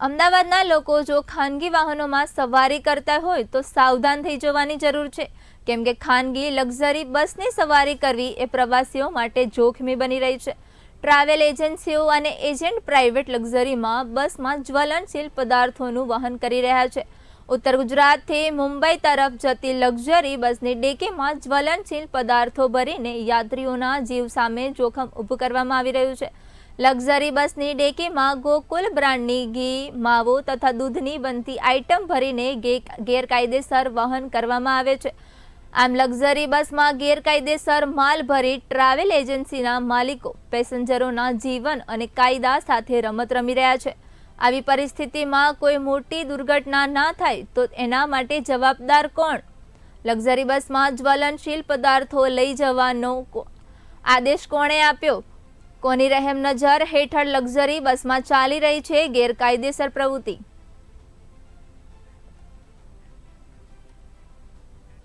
અમદાવાદના લોકો જો ખાનગી વાહનોમાં સવારી કરતા હોય તો સાવધાન થઈ જવાની જરૂર છે. કેમ કે ખાનગી લક્ઝરી બસની સવારી કરવી એ પ્રવાસીઓ માટે જોખમી બની રહી છે. ટ્રાવેલ એજન્સીઓ અને એજન્ટ પ્રાઇવેટ લક્ઝરીમાં બસમાં જ્વલનશીલ પદાર્થોનું વહન કરી રહ્યા છે. ઉત્તર ગુજરાતથી મુંબઈ તરફ જતી લક્ઝરી બસની ડેકીમાં જ્વલનશીલ પદાર્થો ભરીને યાત્રીઓના જીવ સામે જોખમ ઊભું કરવામાં આવી રહ્યું છે. લક્ઝરી બસની ડેકીમાં ગોકુલ બ્રાન્ડની ઘી, માવો તથા દૂધની બનતી આઇટમ ભરીને ગેરકાયદેસર વહન કરવામાં આવે છે. આમ લક્ઝરી બસમાં ગેરકાયદેસર માલ ભરી ટ્રાવેલ એજન્સીના માલિકો પેસેન્જરોના જીવન અને કાયદા સાથે રમત રમી રહ્યા છે. આવી પરિસ્થિતિમાં કોઈ મોટી દુર્ઘટના ના થાય તો એના માટે જવાબદાર કોણ? લક્ઝરી બસમાં જ્વલનશીલ પદાર્થો લઈ જવાનો આદેશ કોણે આપ્યો? કોની રહેમ નજર? હેઠળ લક્ઝરી બસમાં ચાલી રહી છે ગેરકાયદેસર પ્રવૃત્તિ.